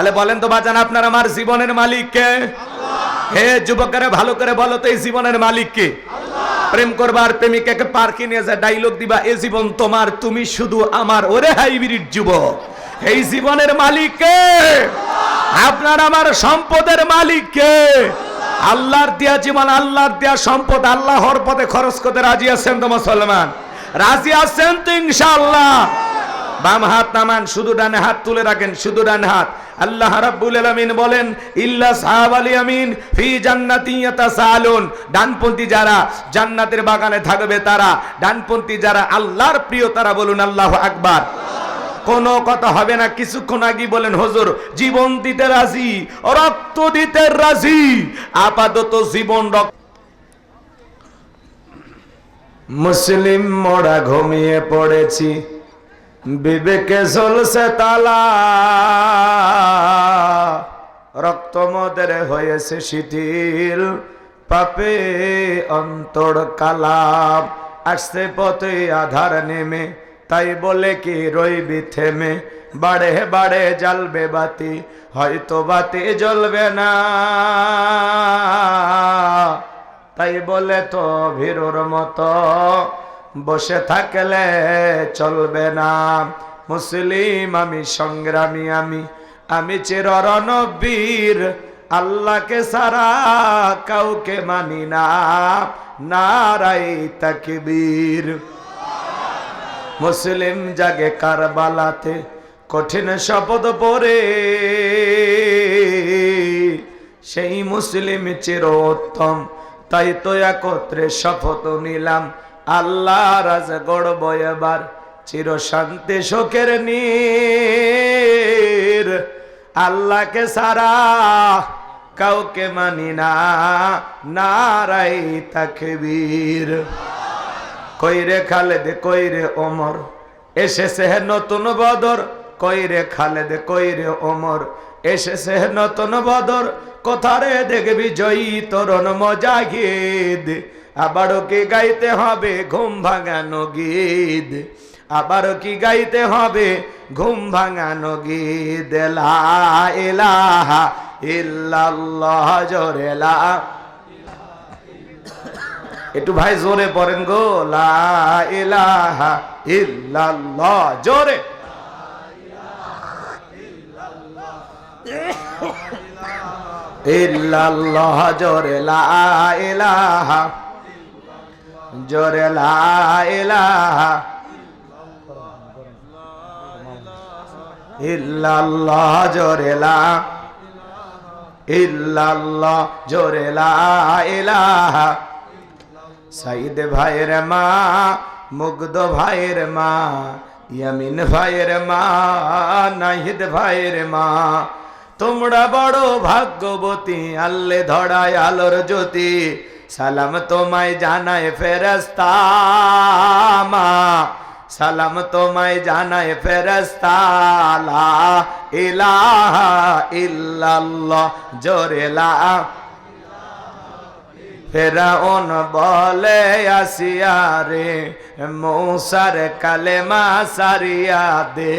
তাহলে বলেন তো বাজান, আপনার আমার জীবনের মালিক কে? হে যুবকেরা, ভালো করে বলো তো এই জীবনের মালিক কে? প্রেম করবার প্রেমিকাকে পার্কে নিয়ে যা ডাইলগ দিবা, এ জীবন তোমার, তুমি শুধু আমার। ওরে হাইব্রিড যুবক, এই জীবনের মালিক কে? আপনার আমার সম্পদের মালিক কে? আল্লাহর দেয়া জীবন, আল্লাহর দেয়া সম্পদ, আল্লাহর পথে খরচ করতে রাজি আছেন তো মুসলমান? রাজি আছেন তো ইনশাআল্লাহ। বাম হাত নামান, শুধু ডানে হাত তুলে রাখেন, শুধু ডান হাত। আল্লাহ রাব্বুল আলামিন বলেন, ইল্লা সাহাবাল ইয়ামিন, ফি জান্নাতি ইয়াতাসালুন। ডানপন্থী যারা জান্নাতের বাগানে থাকবে, তারা ডানপন্থী যারা আল্লাহর প্রিয়, তারা বলুন, আল্লাহু আকবার। কোনো কথা হবে না, কিছুক্ষণ আগে বলেন, হুজুর, জীবন দিতে রাজি, রক্ত দিতে রাজি, আপাতত জীবন রক্ত মুসলিম মোড়া ঘুমিয়ে পড়েছি। বিবেকে ঝলসে তালা। রক্ত মদের হয়েছে শিথিল, পাপে অন্তর কালাম আসছে পথে আধার নেমে, তাই বলে কি রইবি থেমে। বাড়ে বাড়ে জ্বালবে বাতি, হয়তো বাতি জ্বলবে না। তাই বলে তো ভীরুর মতো বসে থাকলে চলবে না। মুসলিম আমি, সংগ্রামী আমি আমি চিররণবীর আল্লাহকে সারা কাউকে মানি না। নারাই তাকবীর। মুসলিম জাগে কারবালাতে কঠিন শপথ পরে। সেই মুসলিম চির উত্তম তাই তো একত্রে শপথ নিলাম। আল্লাহ রাজ গড়ব এবার, চির শান্তি শোকের নীর। আল্লাহকে সারা কাউকে মানি না, নারাই তাকবীর। কইরে খালেদ, কইরে ওমর, এসেছে নতুন বদর। কইরে খালেদ, কইরে ওমর, এসেছে নতুন বদর। কোথারে দেখবি জয়ী তরুণ মজাহিদ? আবারও কি গাইতে হবে ঘুম ভাঙানো গীত? আবারও কি গাইতে হবে ঘুম ভাঙানো গীত? লা ইলাহা ইল্লাল্লাহ, জোরে লা। একটু ভাই জোরে পড়েন গো। লা ইলাহা ইল্লাল্লাহ, জোরে। ইল্লাল্লাহ, জোরে। লা ইলাহা জোরে লা ইলাহা ইল্লাল্লাহ জোরে লা ইল্লাল্লাহ জোরে লা ইলাহা। সাইদ ভাইয়ের মা, মুগ্ধ ভাইয়ের মা, ইয়ামিন ভাইয়ের মা, নাহিদ ভাইয়ের মা। তোমরা বড় ভাগ্যবতী, আল্লে ধরায় আলোর জ্যোতি। সালাম তোমায় জানায় ফেরস্তা মা। সালাম তোমায় জানায় ফেরস্তা লা ইলাহা ইল্লাল্লাহ, জোরে লা। ফেরাউন বলে, আসিয়া রে, মৌসার কালেমা সারিয়া দে।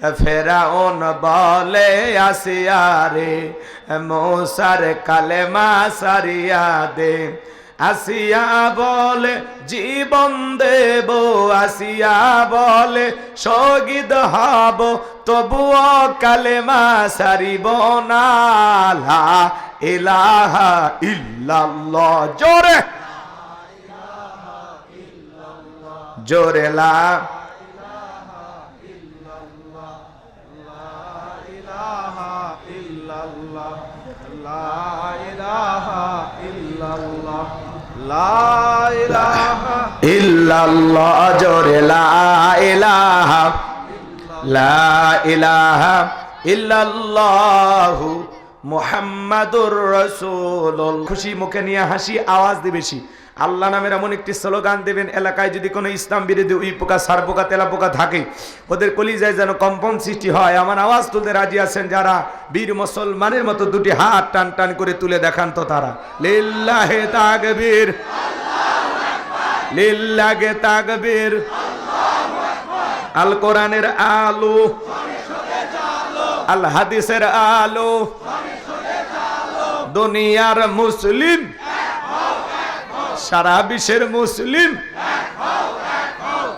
ফেরাউন বলে, আসিয়া রে মৌসার কালেমা সারিয়া দে। আসিয়া বলে, জীবন দেব। আসিয়া বলে শহীদ হব। তবুও কালেমা সারিব না। ইলাহা ইল্লাল্লাহ। জোরে। জোরে লা ইল্লাল্লাহ জোরে লা ইলাহা। লা ইলাহা ইল্লাল্লাহু মুহাম্মাদুর রাসূলুল্লাহ। খুশি মুখে নিয়ে হাসি আওয়াজ দিবে বেশি। আল্লাহ নামের এমন একটি স্লোগান দেবেন, এলাকায় যদি কোনো ইসলাম বিরোধী উই পোকা, সার পোকা, তেলা পোকা থাকে, ওদের কলিজায় যেন কম্পন সৃষ্টি হয়। আমার আওয়াজ তুলতে রাজি আছেন যারা? বীর মুসলমানের মতো দুটি হাত টান টান করে তুলে দেখান তো তারা। লিল্লাহে তাকবীর। লিল্লাহে তাকবীর। আল কোরআনের আলো। আল হাদিসের আলো। দুনিয়ার মুসলিম সারা বিশ্বের মুসলিম।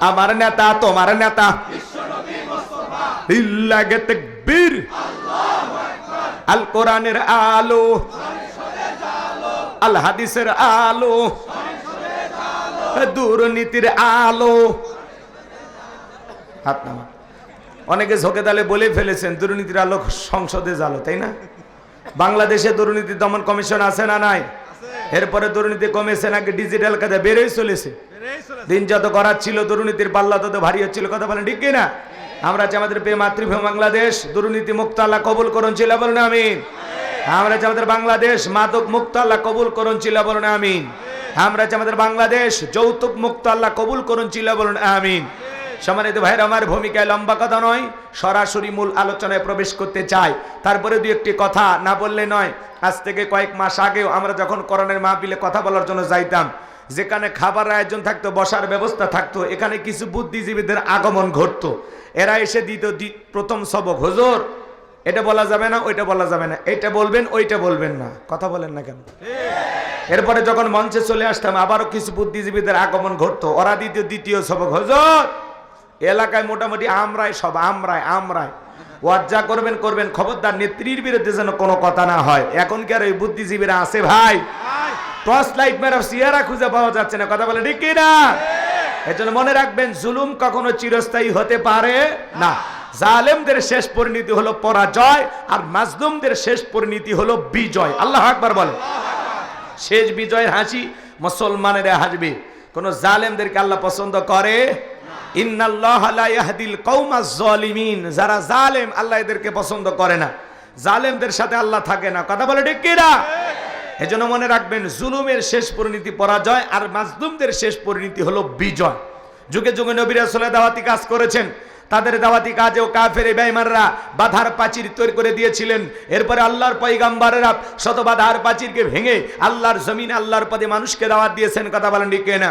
আমার নেতা, তোমার নেতা। তাকবীর আল কোরআনের আলো। আল হাদিসের আলো। দুর্নীতির আলো। হাত নামা। অনেকে ঝোঁকে তালে বলে ফেলেছেন, দুর্নীতির আলো সংসদে জালো তাই না? বাংলাদেশে দুর্নীতি দমন কমিশন আছে না নাই? এরপরে দুর্নীতি কমেছে নাকি ডিজিটাল কাজে বেড়েই চলেছে। দিন যত করার ছিল দুর্নীতির পাল্লা তত ভারী হচ্ছিল কথা বলেন ঠিক কিনা? আমরা চাই আমাদের প্রিয় মাতৃভূমি বাংলাদেশ দুর্নীতি মুক্ত আল্লাহ কবুল করুন ছিল বলুন আমিন। আমরা চাই আমাদের বাংলাদেশ মাদক মুক্ত আল্লাহ কবুল করুন ছিল বলুন আমিন। আমরা চাই আমাদের বাংলাদেশ যৌতুক মুক্ত আল্লাহ কবুল করুন ছিল বলুন আমিন। সম্মানিত ভাইয়ের, আমার ভূমিকায় লম্বা কথা নয়, সরাসরি মূল আলোচনায় প্রবেশ করতে চাই। তারপরে দুই একটি কথা না বললে নয়, আজ থেকে কয়েক মাস আগেও আমরা যখন করোনার মাহফিলে কথা বলার জন্য যাইতাম, যেখানে খাবার আয়োজন থাকতো, বসার ব্যবস্থা থাকতো, এখানে কিছু বুদ্ধিজীবীদের আগমন ঘটতো। এরা এসে দিত দি- প্রথম সবক, হুজুর, এটা বলা যাবে না, ওইটা বলা যাবে না এটা বলবেন, ওইটা বলবেন না। কথা বলেন না কেন? এরপরে যখন মঞ্চে চলে আসতাম, আবারও কিছু বুদ্ধিজীবীদের আগমন ঘটতো। ওরা দ্বিতীয় দ্বিতীয় সবক, হজর এলাকায় মোটামুটি আমরাই সব আমরাই আমরাই। ওয়াজ্জা করবেন করবেন। খবরদার নেত্রীর বিরুদ্ধে যেন কোনো কথা না হয়। এখন কি আর ওই বুদ্ধিজীবীরা আছে ভাই? টর্চ লাইট মেরা সিয়ারা খুঁজে পাওয়া যাচ্ছে না। কথা বলে ঠিক না এজন্য মনে রাখবেন জুলুম কখনো চিরস্থায়ী হতে পারে না। জালেমদের শেষ পরিণতি হলো পরাজয় আর মাজলুমদের শেষ পরিণতি হলো বিজয়। আল্লাহ আকবার বলে। শেষ বিজয়ের হাসি মুসলমানেরা হাসবে। কোন জালেমদেরকে আল্লাহ পছন্দ করে? ইন্নাল্লাহ লা ইয়াহদিল কওমাজ জালিমিন যারা জালেম, আল্লাহ এদেরকে পছন্দ করে না। জালেমদের সাথে আল্লাহ থাকে না। কথা বলে ঠিক কিনা? এজন্য মনে রাখবেন, জুলুমের শেষ পরিণতি পরাজয় আর মাজলুমদের শেষ পরিণতি হলো বিজয়। যুগে যুগে নবীরা সোলে দাওয়াতি কাজ করেছেন। তাদের দাওয়াতি কাজেও কাফের বেঈমানরা বাধার প্রাচীর তৈরি করে দিয়েছিলেন। এরপরে আল্লাহর পয়গাম্বারেরা শত বাধার প্রাচীরকে ভেঙে আল্লাহর জমিনে, আল্লাহর পদে মানুষকে দাওয়াত দিয়েছেন। কথা বলেন ঠিক না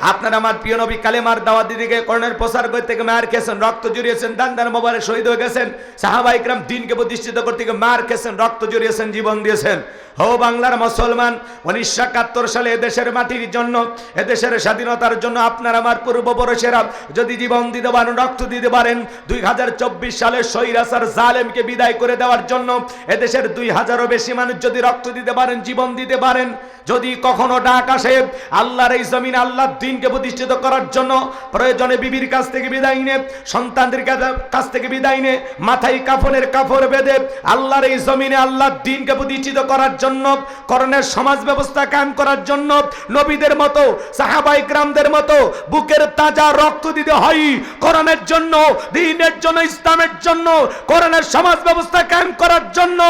আপনার আমার প্রিয় নবী কালেমার দাওয়া দিদিকে গিয়ে করোনার প্রসার করতে গিয়ে মার খেয়েছেন, রক্ত জড়িয়েছেন, দান দান মোবারে শহীদ হয়ে গেছেন সাহাবাইকরাম দিনকে প্রতিষ্ঠিত করতে গিয়ে মার খেয়েছেন, রক্ত জড়িয়েছেন, জীবন দিয়েছেন। হো বাংলার মুসলমান, উনিশশো একাত্তর সালে এদেশের মাটির জন্য, এদেশের স্বাধীনতার জন্য আপনার আমার পূর্বপুরুষেরা যদি জীবন দিতে পারেন রক্ত দিতে পারেন দুই হাজার চব্বিশ সালে সৈরাসার জালেমকে বিদায় করে দেওয়ার জন্য, এদেশের দুই হাজারও বেশি মানুষ যদি রক্ত দিতে পারেন জীবন দিতে পারেন যদি কখনো ডাক আসে, আল্লাহর এই জমিন, আল্লাহর দিনকে প্রতিষ্ঠিত করার জন্য, প্রয়োজনে বিবির কাছ থেকে বিদায় নে, সন্তানদের কাছ- থেকে বিদায় নে, মাথায় কাফনের কাপড় বেঁধে, আল্লাহর এই জমিনে, আল্লাহর দিনকে প্রতিষ্ঠিত করার জন্য, করণের সমাজ ব্যবস্থা কায়েম করার জন্য, নবীদের মতো সাহাবাই গ্রামদের মতো, বুকের তাজা রক্ত দিতে হয়। করণের জন্য, দিনের জন্য, ইসলামের জন্য, করণের সমাজ ব্যবস্থা কায়েম করার জন্য,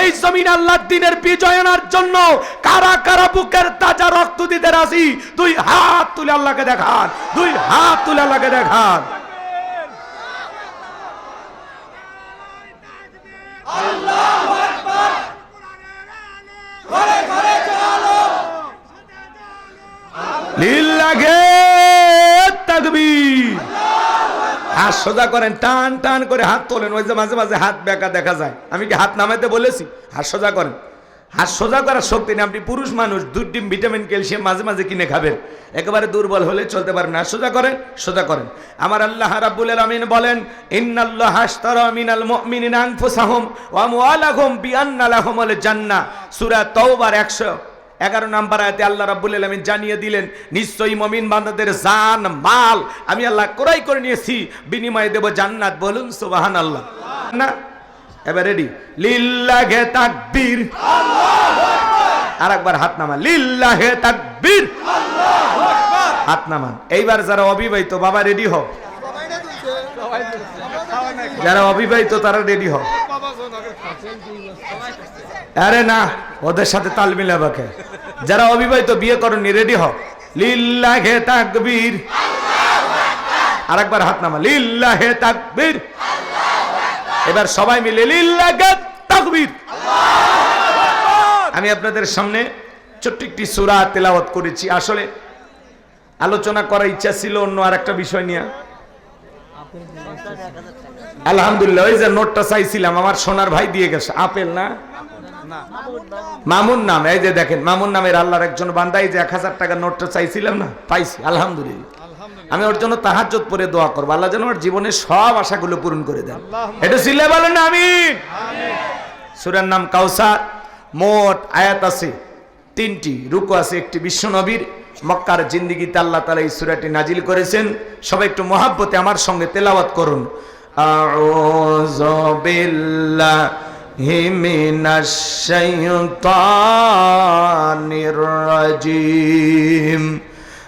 এই জমিন আল্লাহর দিনের বিজয় আনার জন্য, কারা কারা বুকের তাজা রক্ত দিতে রাজি? দুই হাত তুলে আল্লাহকে দেখান, দুই হাত তুলে আল্লাহকে দেখান। লিল্লাহে তাকবীর। হাত সোজা করেন, টান টান করে হাত তোলেন। ওই যে মাঝে মাঝে হাত বেঁকা দেখা যায়। আমি কি হাত নামাইতে বলেছি? হাত সোজা করেন। হাত সোজা করার শক্তি নেই। আপনি পুরুষ মানুষ, দুধ, ডিম, ভিটামিন, ক্যালসিয়াম মাঝে মাঝে কিনে খাবেন। একেবারে দুর্বল হলে চলতে পারবেন না। সোজা করেন সোজা করেন। আমার আল্লাহ রাব্বুল আলামিন বলেন, ইন্নাল্লাহ আশতারা মিনাল মুমিনিনা আনফুসাহুম ওয়া আমওয়ালাহুম বিআন্না লাহুমুল জান্নাহ। সূরা তাওবার 100 এগারো নাম্বার আয়াতে আল্লাহ রাব্বুল আলামিন জানিয়ে দিলেন, নিশ্চয়ই মমিন বান্দাদের জান, মাল আমি আল্লাহ ক্রয় করে নিয়েছি। বিনিময়ে দেব জান্নাত। বলুন সুবাহান আল্লাহ না এবার রেডি লিল্লাহে তাকবীর। হাত লিল্লাহে তাকবীর। হাত এইবার যারা অবিবাহিত, বাবা রেডি হও যারা অবিবাহিত, তারা রেডি হও আরে না, ওদের সাথে তাল মিলাবাকে যারা অবিবাহিত, বিয়ে করেননি রেডি হও লিল্লাহে তাকবীর। আর একবার হাত নামা লিল্লাহে তাকবীর। এবার সবাই মিলে আমি আপনাদের সামনে ছোট্ট একটি সূরা তেলাওয়াত করেছি। আসলে আলোচনা করার ইচ্ছা ছিল অন্য আর একটা বিষয় নিয়ে। আলহামদুলিল্লাহ, ওই যে নোটটা চাইছিলাম, আমার সোনার ভাই দিয়ে গেছে। আপেল না? মামুন নাম, এই যে দেখেন, মামুন নামের আল্লাহর একজন বান্দা, এই যে এক হাজার টাকার নোটটা চাইছিলাম না, পাইছি, আলহামদুলিল্লাহ। আমি ওর জন্য তাহার তাহাজ্জত পরে দোয়া করব। আল্লাহ যেন ওর জীবনের সব আশাগুলো পূরণ করে দেন। এটা সিলে বলেন না আমি সুরার নাম কাউসার। মোট আয়াত আছে তিনটি। রুকু আছে একটি বিশ্বনবীর মক্কার জিন্দিগিতে আল্লাহ তালা এই সুরাটি নাজিল করেছেন। সবাই একটু মহাব্বতে আমার সঙ্গে তেলাওয়াত করুন। শাইতানির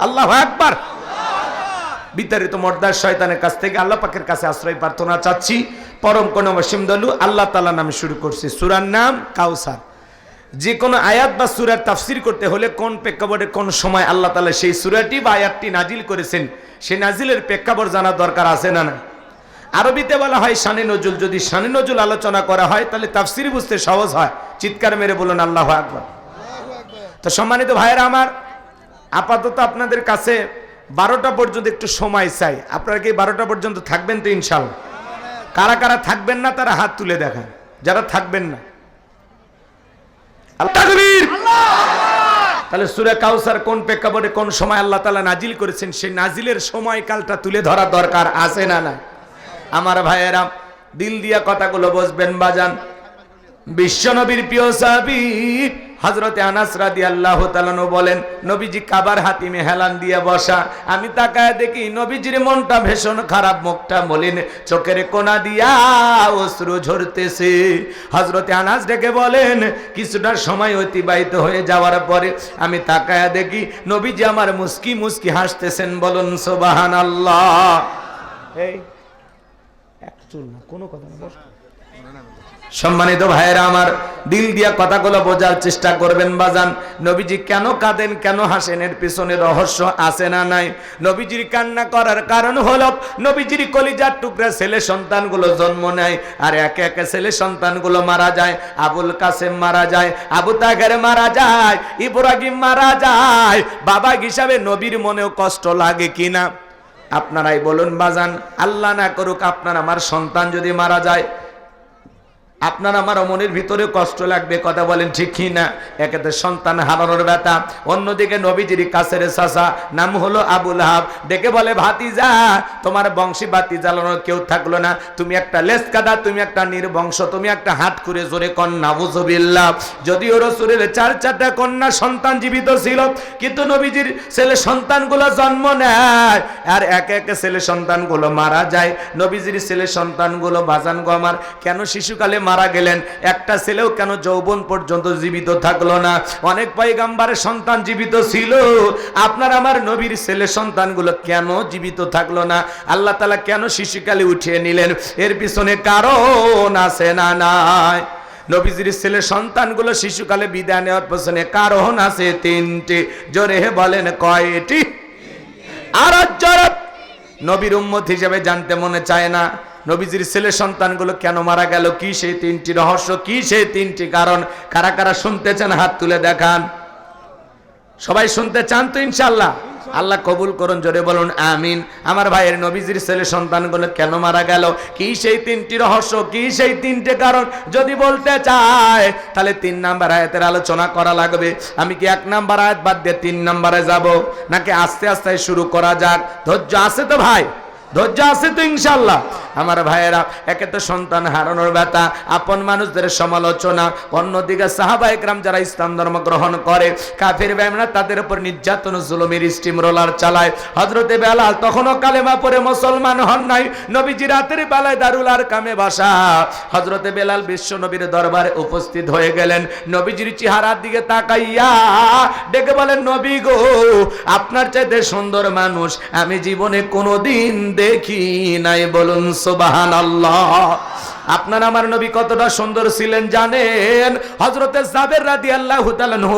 আল্লাহ বিতাড়িত মর্দার শয়তানের কাছ থেকে আল্লাহ পাকের কাছে আশ্রয় প্রার্থনা চাচ্ছি। পরম কোন দলু আল্লাহ তালা নামে শুরু করছি। সুরার নাম কাউসার। যে কোনো আয়াত বা সুরার তাফসির করতে হলে কোন প্রেক্ষাপটে কোন সময় আল্লাহ তালা সেই সুরাটি বা আয়াতটি নাজিল করেছেন সেই নাজিলের প্রেক্ষাপট জানার দরকার আছে না না আরবিতে বলা হয় শানে নজুল। যদি শানে নজুল আলোচনা করা হয়, তাহলে তাফসির বুঝতে সহজ হয়। চিৎকার মেরে বলুন, আল্লাহ আকবর। তো সম্মানিত ভাইয়েরা আমার, আপাতত আপনাদের কাছে বারোটা পর্যন্ত একটু সময় চাই। আপনারা কি বারোটা পর্যন্ত থাকবেন তো ইনশাল্লাহ কারা কারা থাকবেন না, তারা হাত তুলে দেখান। যারা থাকবেন না। তাহলে সুরে কাউসার কোন প্রেক্ষাপটে কোন সময় আল্লাহ তালা নাজিল করেছেন, সেই নাজিলের সময়কালটা তুলে ধরা দরকার আছে না না আমার ভাইয়েরা, দিল দিয়া কথাগুলো বসবেন, বাজান। বিশ্বনবীর প্রিয় সাহাবী হজরতে আনাস রাদি আল্লাহ বলেন, নবীজি কাবার হাতিমে হেলান দিয়ে বসা। আমি তাকায় দেখি নবীজির মনটা ভীষণ খারাপ, মুখটা মলিন, চোখের কোনা দিয়া অশ্রু ঝরতেছে। হজরতে আনাস ডেকে বলেন, কিছুটা সময় অতিবাহিত হয়ে যাওয়ার পরে আমি তাকায় দেখি নবীজি আমার মুস্কি মুস্কি হাসতেছেন, বলুন সোবাহান আল্লাহ এই কোনো কথা। সম্মানিত ভাইয়েরা, আমার দিল দিয়া কথাগুলো বোঝার চেষ্টা করবেন বাজান। নবীজি কেন কাঁদেন, কেন হাসেন, এর পিছনে রহস্য আছে না নাই? নবীজির কান্না করার কারণ হলো, নবীজির কলিজার টুকরা ছেলে সন্তানগুলো জন্ম নেয়, আর একে একে ছেলে সন্তানগুলো মারা যায়, আবুল কাসেম মারা যায়, আবু তাগের মারা যায়, ইব্রাহিম মারা যায়। বাবা হিসাবে নবীর মনেও কষ্ট লাগে কিনা? আপনারাই বলুন বাজান আল্লাহ না করুক আপনার আমার সন্তান যদি মারা যায় আপনার আমার মনের ভিতরে কষ্ট লাগবে, কথা বলেন ঠিক না? একেতে সন্তান হারানোর ব্যথা, অন্যদিকে নবীজির কাছের চাষা নাম হলো আবুল হাব। ডেকে বলে, ভাতিজা, তোমার বংশী বাতি জ্বালানোর কেউ থাকল না। তুমি একটা লেস কাদা তুমি একটা নির্বংশ, তুমি একটা হাত করে জোরে কন্যা বুঝবিল্লা যদিও রসুরের চার চারটা কন্যা সন্তান জীবিত ছিল, কিন্তু নবীজির ছেলে সন্তানগুলো জন্ম নেয়, আর একে একে ছেলে সন্তানগুলো মারা যায়। নবীজির ছেলে সন্তানগুলো বাজান গো আমার, কেন শিশুকালে মারা গেলেন। একটা ছেলেও কেন যৌবন পর্যন্ত জীবিত থাকল না? অনেক পয়গাম্বারের সন্তান জীবিত ছিল। আপনার আমার নবীর ছেলে সন্তানগুলো কেন জীবিত থাকল না? আল্লাহ তালা কেন শিশুকালে উঠিয়ে নিলেন? এর পিছনে কারণ আছে না নাই? নবীজির ছেলে সন্তানগুলো শিশুকালে বিদায় নেওয়ার পেছনে কারণ আছে তিনটি। জোরে বলেন কয়টি? আর জরব নবীর উম্মত হিসেবে জানতে মনে চায় না। নবীজির ছেলে সন্তানগুলো কেন মারা গেল? কি সেই তিনটি রহস্য? কি সেই তিনটি কারণ? কারা কারা শুনতে চান? হাত তুলে দেখান। সবাই শুনতে চান তো ইনশাল্লাহ আল্লাহ কবুল করুন, জোরে বলুন, আমিন। আমার ভাইয়ের নবীজির ছেলে সন্তানগুলো কেন মারা গেল? কি সেই তিনটি রহস্য, কি সেই তিনটে কারণ? যদি বলতে চায়, তাহলে তিন নাম্বার আয়াতের আলোচনা করা লাগবে। আমি কি এক নাম্বার আয়াত বাদ দিয়ে তিন নাম্বারে যাব? নাকি আস্তে আস্তে শুরু করা যাক? ধৈর্য আছে তো ভাই? ধৈর্য আছে তো ইনশাল্লাহ আমার ভাইয়েরা, একে তো সন্তান হারানোর ব্যথা, আপন মানুষদের সমালোচনা, অন্যদিকে সাহাবা একরাম যারা ইসলাম ধর্ম গ্রহণ করে, কাফের ব্যামনা তাদের উপর নির্যাতন, জুলুমের স্টিম রোলার চালায়। হজরতে বেলাল তখনও কালেমা পরে মুসলমান হন নাই, নবীজি রাতের বেলায় দারুল আর কামে বাসা। হজরতে বেলাল বিশ্ব নবীর দরবারে উপস্থিত হয়ে গেলেন, নবীজির চেহারার দিকে তাকাইয়া ডেকে বলেন, নবী গো, আপনার চাইতে সুন্দর মানুষ আমি জীবনে কোনোদিন দেখি নাই, বলুন সোবাহান আল্লাহ আপনার আমার নবী কতটা সুন্দর ছিলেন জানেন? হজরতে জাবের রাদি আল্লাহ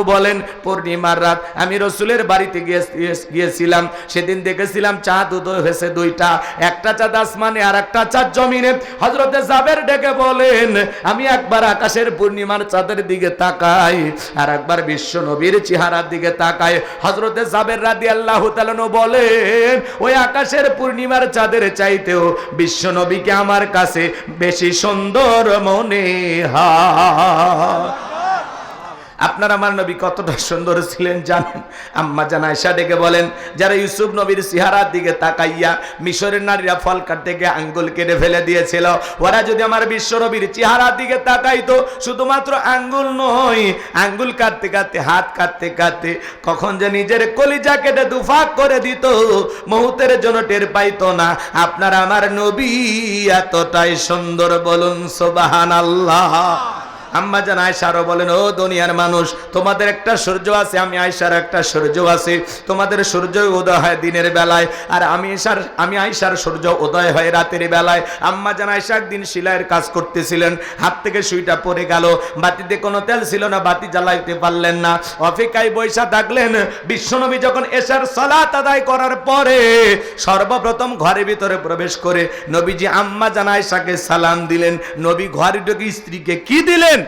বলেন, পূর্ণিমার রাত আমি রসুলের বাড়িতে গিয়ে- গিয়ে- গিয়েছিলাম। সেদিন দেখেছিলাম চাঁদ উদয় হয়েছে দুইটা। একটা চাঁদ আসমানে আর একটা চাঁদ জমিনে। হজরতে জাবের ডেকে বলেন, আমি একবার আকাশের পূর্ণিমার চাঁদের দিকে তাকাই আর একবার বিশ্ব নবীর চেহারার দিকে তাকাই। হজরতে জাবের রাদি আল্লাহ বলেন, ওই আকাশের পূর্ণিমার চাঁদের চাইতেও বিশ্ব নবীকে আমার কাছে বেশি সুন্দর মনে হয় আপনার আমার নবী কতটা সুন্দর ছিলেন জানেন? আম্মা জান আয়সা ডেকে বলেন, যারা ইউসুফ নবীর সিহারার দিকে তাকাইয়া মিশরের নারীরা ফল কাটতে গিয়ে আঙ্গুল কেটে ফেলে দিয়েছিল, ওরা যদি আমার বিশ্ব নবীর চেহারার দিকে তাকাইতো, শুধুমাত্র আঙ্গুল নয়, আঙ্গুল কাটতে কাটতে, হাত কাটতে কাটতে কখন যে নিজের কলিজা কেটে দুফাক করে দিত মুহূর্তের জন্য টের পাইতো না। আপনার আমার নবী এতটাই সুন্দর বলুন সোবাহান আল্লাহ আম্মা জান আয়সারও বলেন, ও দুনিয়ার মানুষ, তোমাদের একটা সূর্য আছে, আমি আয়সার একটা সূর্য আছে। তোমাদের সূর্য উদয় হয় দিনের বেলায়, আর আমি আয়সার আমি আয়সার সূর্য উদয় হয় রাতের বেলায়। আম্মা জান আয়সা একদিন সিলাইয়ের কাজ করতেছিলেন, হাত থেকে সুইটা পড়ে গেল, বাতিতে কোনো তেল ছিল না, বাতি জ্বালাইতে পারলেন না। অফিকায় বৈশা থাকলেন, বিশ্বনবী যখন এসার সালাত আদায় করার পরে সর্বপ্রথম ঘরের ভিতরে প্রবেশ করে নবীজি আম্মা জান আয়সাকে সালাম দিলেন। নবী ঘরে ঢুকে স্ত্রীকে কি দিলেন?